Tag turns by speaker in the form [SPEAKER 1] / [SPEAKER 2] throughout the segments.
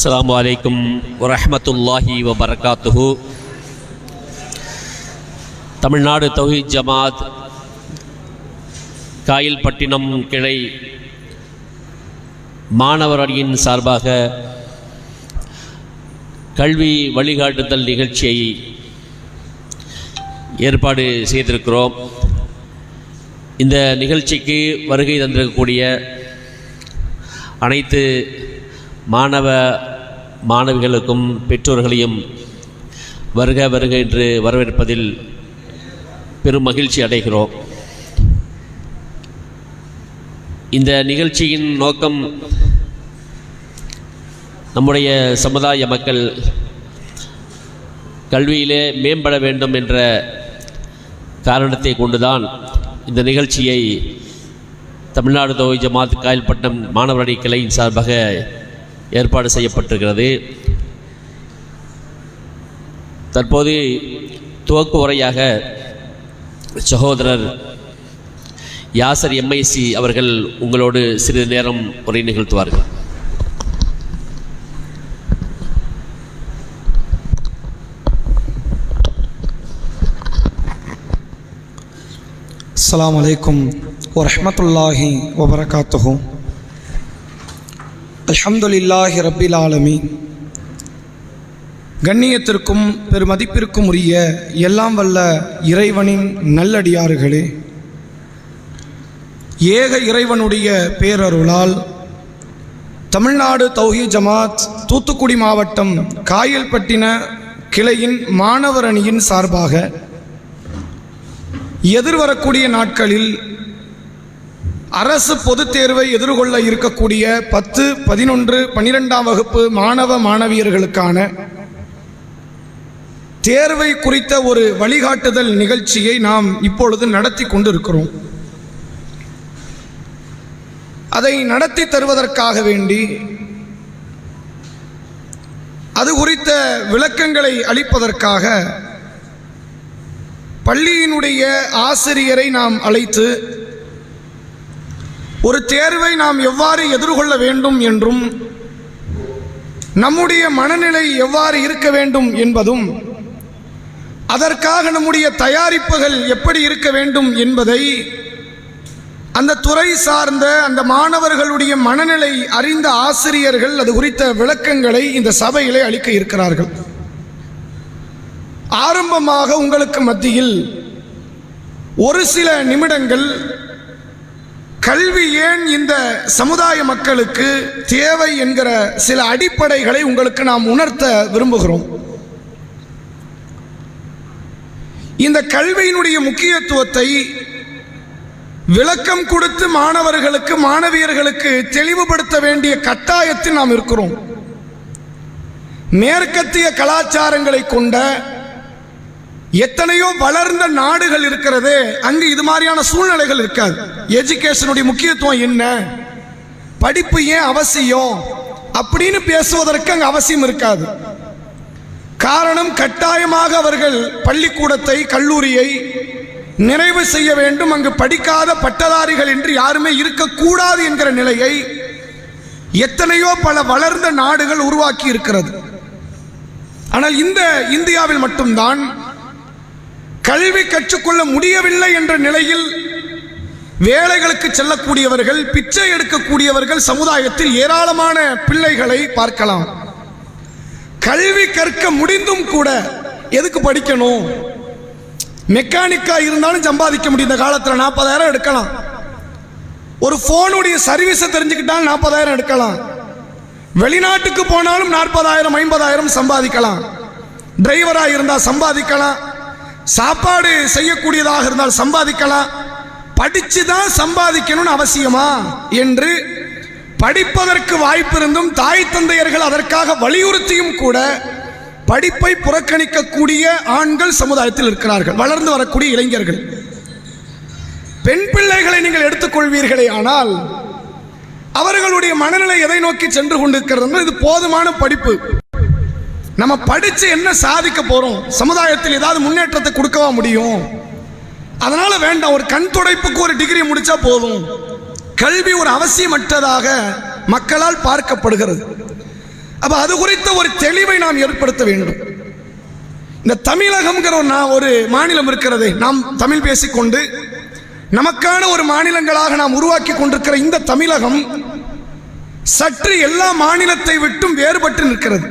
[SPEAKER 1] அஸ்லாம் அலைக்கும் வரமத்துல்லாஹி வபரகாத்துஹு தமிழ்நாடு தௌஹீத் ஜமாத் காயில்பட்டினம் கிளை மாணவர் அணியின் சார்பாக கல்வி வழிகாட்டுதல் நிகழ்ச்சியை ஏற்பாடு செய்திருக்கிறோம். இந்த நிகழ்ச்சிக்கு வருகை தந்திருக்கக்கூடிய அனைத்து மாணவ மாணவிகளுக்கும் பெற்றோர்களையும் வருக வருக என்று வரவேற்பதில் பெரும் மகிழ்ச்சி அடைகிறோம். இந்த நிகழ்ச்சியின் நோக்கம் நம்முடைய சமுதாய மக்கள் கல்வியிலே மேம்பட வேண்டும் என்ற காரணத்தை கொண்டுதான் இந்த நிகழ்ச்சியை தமிழ்நாடு தொகை ஜமாத் காயல்பட்டம் மாணவரணி கிளையின் சார்பாக ஏற்பாடு செய்யப்பட்டிருக்கிறது. தற்போது துவக்கு உரையாக சகோதரர் யாசர் எம்ஐசி அவர்கள் உங்களோடு சிறிது நேரம் உரை நிகழ்த்துவார்கள்.
[SPEAKER 2] அஸ்ஸலாமு அலைக்கும் வரமத்துல்லாஹி வபரகாத்துகும் அல்ஹம்துலில்லாஹி ரப்பில் ஆலமி கண்ணியத்திற்கும் பெருமதிப்பிற்கும் உரிய எல்லாம் வல்ல இறைவனின் நல்லடியார்களே. ஏக இறைவனுடைய பேரருளால் தமிழ்நாடு தௌஹி ஜமாத் தூத்துக்குடி மாவட்டம் காயல்பட்டின கிளையின் மாணவர் அணியின் சார்பாக எதிர்வரக்கூடிய நாட்களில் அரசு பொதுத் தேர்வை எதிர்கொள்ள இருக்கக்கூடிய பத்து பதினொன்று பன்னிரெண்டாம் வகுப்பு மாணவ மாணவியர்களுக்கான தேர்வை குறித்த ஒரு வழிகாட்டுதல் நிகழ்ச்சியை நாம் இப்பொழுது நடத்தி கொண்டிருக்கிறோம். அதை நடத்தி தருவதற்காக வேண்டி அது குறித்த விளக்கங்களை அளிப்பதற்காக பள்ளியினுடைய ஆசிரியரை நாம் அழைத்து ஒரு தேர்வை நாம் எவ்வாறு எதிர்கொள்ள வேண்டும் என்றும் நம்முடைய மனநிலை எவ்வாறு இருக்க வேண்டும் என்பதும் அதற்காக நம்முடைய தயாரிப்புகள் எப்படி இருக்க வேண்டும் என்பதை அந்த துறை சார்ந்த அந்த மாணவர்களுடைய மனநிலை அறிந்த ஆசிரியர்கள் அது குறித்த விளக்கங்களை இந்த சபையிலே அளிக்க இருக்கிறார்கள். ஆரம்பமாக உங்களுக்கு மத்தியில் ஒரு சில நிமிடங்கள் கல்வி ஏன் இந்த சமுதாய மக்களுக்கு தேவை என்கிற சில அடிப்படைகளை உங்களுக்கு நாம் உணர்த்த விரும்புகிறோம். இந்த கல்வியினுடைய முக்கியத்துவத்தை விளக்கம் கொடுத்து மாணவர்களுக்கு மாணவியர்களுக்கு தெளிவுபடுத்த வேண்டிய கட்டாயத்தில் நாம் இருக்கிறோம். மேற்கத்திய கலாச்சாரங்களை கொண்ட எத்தனையோ வளர்ந்த நாடுகள் இருக்கிறது அங்கு இது மாதிரியான சூழ்நிலைகள் இருக்காது. எஜுகேஷனுடைய முக்கியத்துவம் என்ன? படிப்பு ஏன் அவசியம்? அப்படின்னு பேசுவதற்கு அங்கு அவசியம் இருக்காது. காரணம் கட்டாயமாக அவர்கள் பள்ளிக்கூடத்தை கல்லூரியை நிறைவு செய்ய வேண்டும். அங்கு படிக்காத பட்டதாரிகள் என்று யாருமே இருக்கக்கூடாது என்கிற நிலையை எத்தனையோ பல வளர்ந்த நாடுகள் உருவாக்கி இருக்கிறது. ஆனால் இந்த இந்தியாவில் மட்டும்தான் கல்வி கற்றுக்கொள்ள முடியவில்லை என்ற நிலையில் வேலைகளுக்கு செல்லக்கூடியவர்கள் பிச்சை எடுக்கக்கூடியவர்கள் சமுதாயத்தில் ஏராளமான பிள்ளைகளை பார்க்கலாம். கல்வி கற்க முடிந்தும் கூட எதுக்கு படிக்கணும்? மெக்கானிக்கா இருந்தாலும் சம்பாதிக்க முடியும். இந்த காலத்தில் நாற்பதாயிரம் எடுக்கலாம். ஒரு போனுடைய சர்வீஸை தெரிஞ்சுக்கிட்டாலும் நாற்பதாயிரம் எடுக்கலாம். வெளிநாட்டுக்கு போனாலும் நாற்பதாயிரம் ஐம்பதாயிரம் சம்பாதிக்கலாம். டிரைவராக இருந்தால் சம்பாதிக்கலாம். சாப்பாடு செய்யக்கூடியதாக இருந்தால் சம்பாதிக்கலாம். படித்து தான் சம்பாதிக்கணும்னு அவசியமா? என்று படிப்பதற்கு வாய்ப்பு இருந்தும் தாய் தந்தையர்கள் அதற்காக வலியுறுத்தியும் கூட படிப்பை புறக்கணிக்கக்கூடிய ஆண்கள் சமுதாயத்தில் இருக்கிறார்கள். வளர்ந்து வரக்கூடிய இளைஞர்கள். பெண் பிள்ளைகளை நீங்கள் எடுத்துக்கொள்வீர்களே ஆனால் அவர்களுடைய மனநிலை எதை நோக்கி சென்று கொண்டிருக்கிறது? இது போதுமான படிப்பு. நம்ம படித்து என்ன சாதிக்க போகிறோம் சமுதாயத்தில் ஏதாவது முன்னேற்றத்தை கொடுக்கவா முடியும்? அதனால் வேண்டாம் ஒரு கண் துடைப்புக்கு ஒரு டிகிரி முடித்தா போதும். கல்வி ஒரு அவசியமற்றதாக மக்களால் பார்க்கப்படுகிறது. அப்போ அது குறித்த ஒரு தெளிவை நாம் ஏற்படுத்த வேண்டும். இந்த தமிழகம்ங்கிற ஒரு நான் ஒரு மாநிலம் இருக்கிறது நாம் தமிழ் பேசிக்கொண்டு நமக்கான ஒரு மாநிலங்களாக நாம் உருவாக்கி கொண்டிருக்கிற இந்த தமிழகம் சற்று எல்லா மாநிலத்தை விட்டும் வேறுபட்டு நிற்கிறது.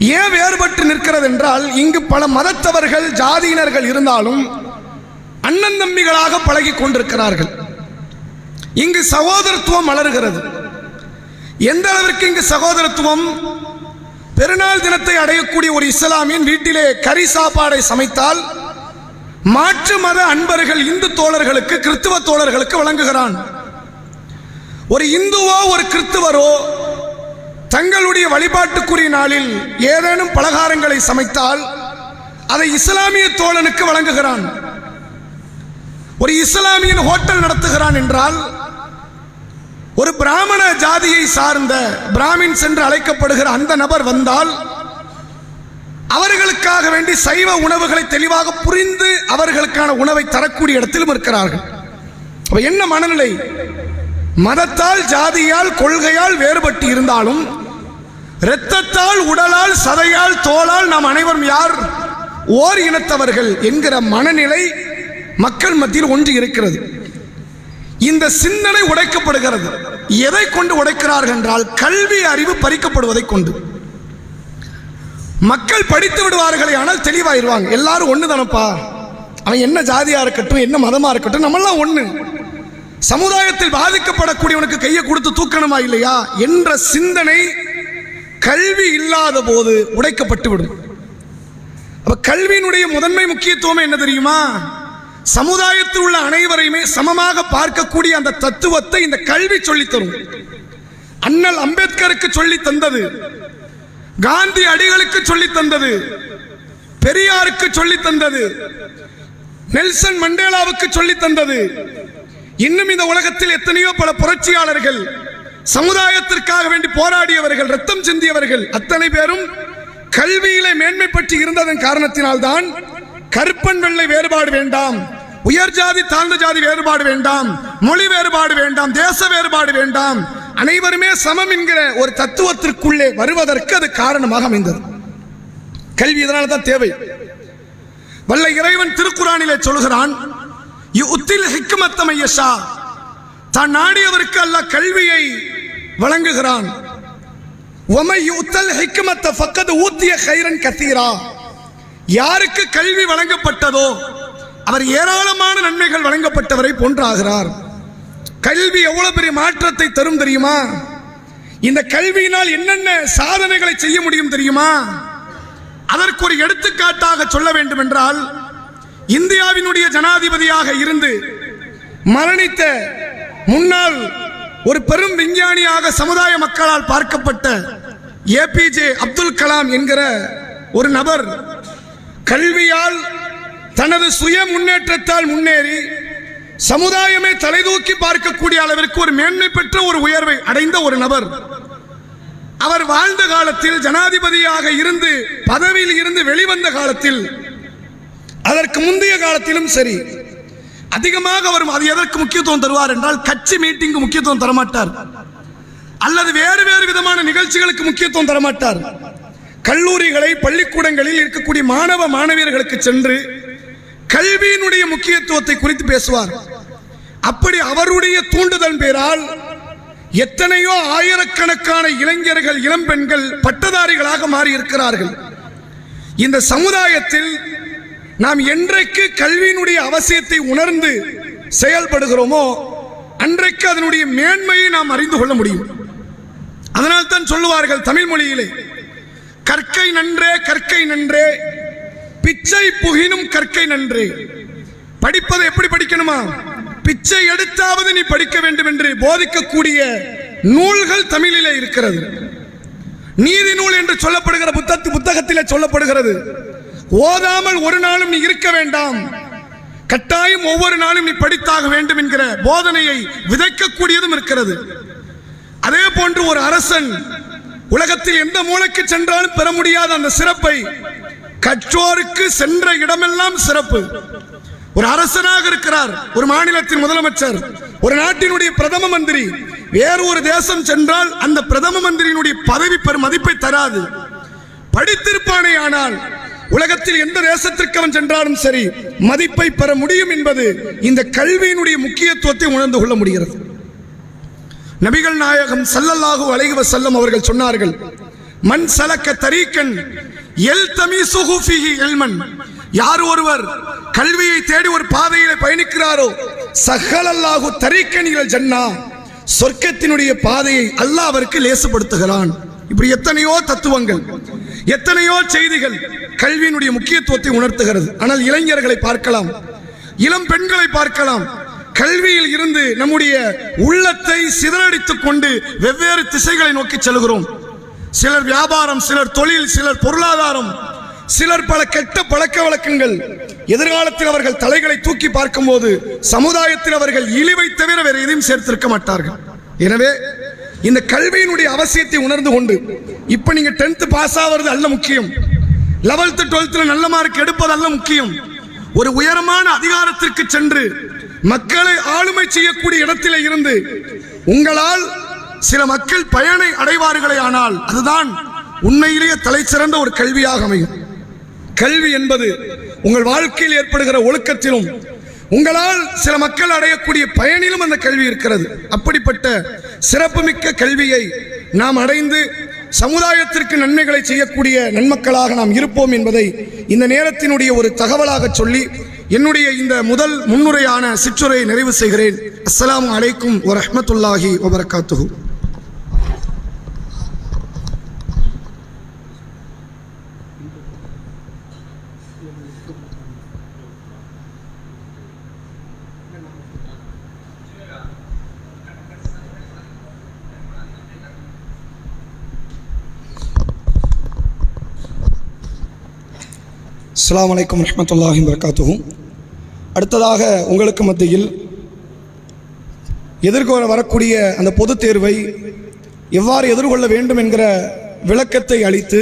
[SPEAKER 2] ஏன் வேறுபட்டு நிற்கிறது என்றால் இங்கு பல மதத்தவர்கள் ஜாதியினர்கள் இருந்தாலும் அண்ணன் தம்பிகளாக பழகி கொண்டிருக்கிறார்கள். இங்கு சகோதரத்துவம் வளர்கிறது எந்த அளவிற்கு இங்கு சகோதரத்துவம்? பெருநாள் தினத்தை அடையக்கூடிய ஒரு இஸ்லாமியன் வீட்டிலே கறி சாப்பாடை சமைத்தால் மாற்று மத அன்பர்கள் இந்து தோழர்களுக்கு கிறிஸ்துவ தோழர்களுக்கு வழங்குகிறான். ஒரு இந்துவோ ஒரு கிறிஸ்துவரோ தங்களுடைய வழிபாட்டுக்குரிய நாளில் ஏதேனும் பலகாரங்களை சமைத்தால் அதை இஸ்லாமிய தோழனுக்கு வழங்குகிறான். ஒரு இஸ்லாமியன் ஹோட்டல் நடத்துகிறான் என்றால் ஒரு பிராமண ஜாதியை சார்ந்த பிராமின்ஸ் என்று அழைக்கப்படுகிற அந்த நபர் வந்தால் அவர்களுக்காக வேண்டி சைவ உணவுகளை தெளிவாக புரிந்து அவர்களுக்கான உணவை தரக்கூடிய இடத்திலும் இருக்கிறார்கள். அப்ப என்ன மனநிலை? மதத்தால் ஜாதியால் கொள்கையால் வேறுபட்டு இருந்தாலும் இரத்தத்தால் உடலால் சதையால் தோளால் நாம் அனைவரும் யார்? ஓர் இனத்தவர்கள் என்கிற மனநிலை மக்கள் மத்தியில் ஒன்று இருக்கிறது. இந்த சிந்தனை உடைக்கப்படுகிறது. எதை கொண்டு உடைக்கிறார்கள் என்றால் கல்வி அறிவு பறிக்கப்படுவதை கொண்டு. மக்கள் படித்து விடுவார்களே ஆனால் தெளிவாயிருவாங்க. எல்லாரும் ஒன்று தானப்பா அவன் என்ன ஜாதியா இருக்கட்டும் என்ன மதமா இருக்கட்டும் நம்மெல்லாம் ஒன்று சமுதாயத்தில் பாதிக்கப்படக்கூடியவனுக்கு கையை கொடுத்து தூக்கணுமா இல்லையா? என்ற சிந்தனை கல்வி இல்லாத போது உடைக்கப்பட்டு விடும் அப்ப கல்வியினுடைய முதன்மை முக்கியத்துவம் என்ன தெரியுமா? சமுதாயத்தில் உள்ள அனைவரையுமே சமமாக பார்க்கக்கூடிய அந்த தத்துவத்தை இந்த கல்வி சொல்லித் தரும். அண்ணல் அம்பேத்கருக்கு சொல்லி தந்தது. காந்தி அடிகளுக்கு சொல்லி தந்தது. பெரியாருக்கு சொல்லி தந்தது. நெல்சன் மண்டேலாவுக்கு சொல்லி தந்தது. இன்னும் இந்த உலகத்தில் எத்தனையோ பல புரட்சியாளர்கள் சமுதாயத்திற்காக வேண்டி போராடியவர்கள் ரத்தம் சிந்தியவர்கள் அத்தனை பேரும் கல்வியிலே மேன்மை பற்றி இருந்ததன் காரணத்தினால்தான் கருப்பன் வெள்ளை வேறுபாடு வேண்டாம் உயர் ஜாதி தாழ்ந்த ஜாதி வேறுபாடு வேண்டாம் மொழி வேறுபாடு வேண்டாம் தேச வேறுபாடு வேண்டாம். அனைவருமே சமம் என்கிற ஒரு தத்துவத்திற்குள்ளே வருவதற்கு அது காரணமாக அமைந்தது. கல்வி இதனால தான் தேவை. வல்ல இறைவன் திருக்குறானிலே சொல்கிறான் உத்தில் ஹிக்குமத்தமையஷா தான் நாடியவருக்கு அல்ல கல்வியை வழங்குகிறான். ஊத்திய கத்தீரா. யாருக்கு கல்வி வழங்கப்பட்டதோ அவர் ஏராளமான நன்மைகள் வழங்கப்பட்டவரை போன்றாகிறார். கல்வி எவ்வளவு பெரிய மாற்றத்தை தரும் தெரியுமா? இந்த கல்வியினால் என்னென்ன சாதனைகளை செய்ய முடியும் தெரியுமா? அதற்கு ஒரு எடுத்துக்காட்டாக சொல்ல வேண்டும் என்றால் இந்தியாவினுடைய ஜனாதிபதியாக இருந்து மரணித்த முன்னாள் ஒரு பெரும் விஞ்ஞானியாக சமுதாய மக்களால் பார்க்கப்பட்ட ஏபிஜே அப்துல் கலாம் என்கிற ஒரு நபர் கல்வியால் தனது சுய முன்னேற்றத்தால் முன்னேறி சமுதாயமே தலைதூக்கி பார்க்கக்கூடிய அளவிற்கு ஒரு மேன்மை பெற்ற ஒரு உயர்வை அடைந்த ஒரு நபர். அவர் வாழ்ந்த காலத்தில் ஜனாதிபதியாக இருந்து பதவியில் இருந்து வெளிவந்த காலத்தில் அதற்கு முந்தைய காலத்திலும் சரி அதிகமாக அவர் அது எதற்கு முக்கியத்துவம் தருவார் என்றால் கட்சி மீட்டிங்கு முக்கியத்துவம் தரமாட்டார். அல்லது வேறு வேறு விதமான நிகழ்ச்சிகளுக்கு முக்கியத்துவம் தரமாட்டார். கல்லூரிகளை பள்ளிக்கூடங்களில் இருக்கக்கூடிய மாணவ மாணவியர்களுக்கு சென்று கல்வியினுடைய முக்கியத்துவத்தை குறித்து பேசுவார். அப்படி அவருடைய தூண்டுதல் பேரால் எத்தனையோ ஆயிரக்கணக்கான இளைஞர்கள் இளம்பெண்கள் பட்டதாரிகளாக மாறி இருக்கிறார்கள் இந்த சமுதாயத்தில் நாம் என்றைக்கு கல்வியினுடைய அவசியத்தை உணர்ந்து செயல்படுகிறோமோ அன்றைக்கு அதனுடைய மேன்மையை நாம் அறிந்து கொள்ள முடியும். அதனால் தான் சொல்லுவார்கள் தமிழ் மொழியிலே கற்கை நன்றே கற்கை நன்றே பிச்சை புகினும் கற்கை நன்றே. படிப்பதை எப்படி படிக்கணுமா? பிச்சை எடுத்தாவது நீ படிக்க வேண்டும் என்று போதிக்கக்கூடிய நூல்கள் தமிழிலே இருக்கிறது. நீதி நூல் என்று சொல்லப்படுகிற புத்தத்து புத்தகத்திலே சொல்லப்படுகிறது. ஓதாமல் ஒரு நாளும் நீ இருக்க வேண்டாம். கட்டாயம் ஒவ்வொரு நாளும் நீ படித்தாக வேண்டும் என்கிற போதனையை விதைக்கக்கூடியதும் இருக்கிறது. அதே போன்று ஒரு அரசன் உலகத்தில் எந்த மூளைக்கு சென்றாலும் பெற முடியாத அந்த சிறப்பை கற்றோருக்கு சென்ற இடமெல்லாம் சிறப்பு. ஒரு அரசனாக இருக்கிறார் ஒரு மாநிலத்தின் முதலமைச்சர் ஒரு நாட்டினுடைய பிரதம மந்திரி. வேறு ஒரு தேசம் சென்றால் அந்த பிரதம மந்திரியினுடைய பதவி பெரும் மதிப்பை தராது. படித்திருப்பானே ஆனால் உலகத்தில் எந்த தேசத்திற்கு அவன் சென்றாலும் சரி மதிப்பை பெற முடியும் என்பது இந்த கல்வியினுடைய முக்கியத்துவத்தை உணர்ந்து கொள்ள முடிகிறது. நபிகள் நாயகம் சல்லல்லாஹு அலைஹி செல்லும் அவர்கள் சொன்னார்கள் மண் சலக்க தரீக்கன் எல் தமி சுகுஃபிஹி எல்மன் யார் ஒருவர் கல்வியை தேடி ஒரு பாதையில் பயணிக்கிறாரோ சஹலல்லாஹு தரீக்கன் ஜன்னா சொர்க்கத்தினுடைய பாதையை அல்லாஹ் அவருக்கு லேசுபடுத்துகிறான். இப்படி எத்தனையோ தத்துவங்கள். எத்தனையோ செய்திகள் கல்வியினுடைய முக்கியத்துவத்தை உணர்த்துகிறது. ஆனால் இளைஞர்களை பார்க்கலாம் இளம் பெண்களை பார்க்கலாம். கல்வியில் இருந்து நம்முடைய உள்ளத்தை சிதறடித்துக் கொண்டு வெவ்வேறு திசைகளை நோக்கி செல்கிறோம். சிலர் வியாபாரம் சிலர் தொழில் சிலர் பொருளாதாரம் சிலர் பல கெட்ட பழக்க வழக்கங்கள். எதிர்காலத்தில் அவர்கள் தலைகளை தூக்கி பார்க்கும்போது சமுதாயத்தில் அவர்கள் இழிவை தவிர வேறு எதையும் சேர்த்திருக்க மாட்டார்கள். எனவே இந்த கல்வியினுடைய அவசியத்தை உணர்ந்து கொண்டு இப்போ நீங்க டென்த் பாஸ் ஆகிறது அல்ல முக்கியம். லெவல்த்து டுவெல்த்தில் நல்ல மார்க் எடுப்பது அல்ல முக்கியம். ஒரு உயரமான அதிகாரத்திற்கு சென்று மக்களை ஆளுமை செய்யக்கூடிய இடத்தில் இருந்து உங்களால் சில மக்கள் பயனை அடைவார்களே ஆனால் அதுதான் உண்மையிலேயே தலை சிறந்த ஒரு கல்வியாக அமையும். கல்வி என்பது உங்கள் வாழ்க்கையில் ஏற்படுகிற ஒழுக்கத்திலும் உங்களால் சில மக்கள் அடையக்கூடிய பயனிலும் அந்த கல்வி இருக்கிறது. அப்படிப்பட்ட சிறப்புமிக்க கல்வியை நாம் அடைந்து சமுதாயத்திற்கு நன்மைகளை செய்யக்கூடிய நன்மக்களாக நாம் இருப்போம் என்பதை இந்த நேரத்தினுடைய ஒரு தகவலாக சொல்லி என்னுடைய இந்த முதல் முன்னுரையான சிற்றுரையை நிறைவு செய்கிறேன். அஸ்லாம் அலைக்கும் வரஹ்மத்துல்லாஹி வபரகாத்துஹு. அஸ்லாம் வலைக்கம் ரஹமத்துல்லாஹி வரகாத்துவும் அடுத்ததாக உங்களுக்கு மத்தியில் எதிர்கொள்ள வரக்கூடிய அந்த பொதுத் தேர்வை எவ்வாறு எதிர்கொள்ள வேண்டும் என்கிற விளக்கத்தை அளித்து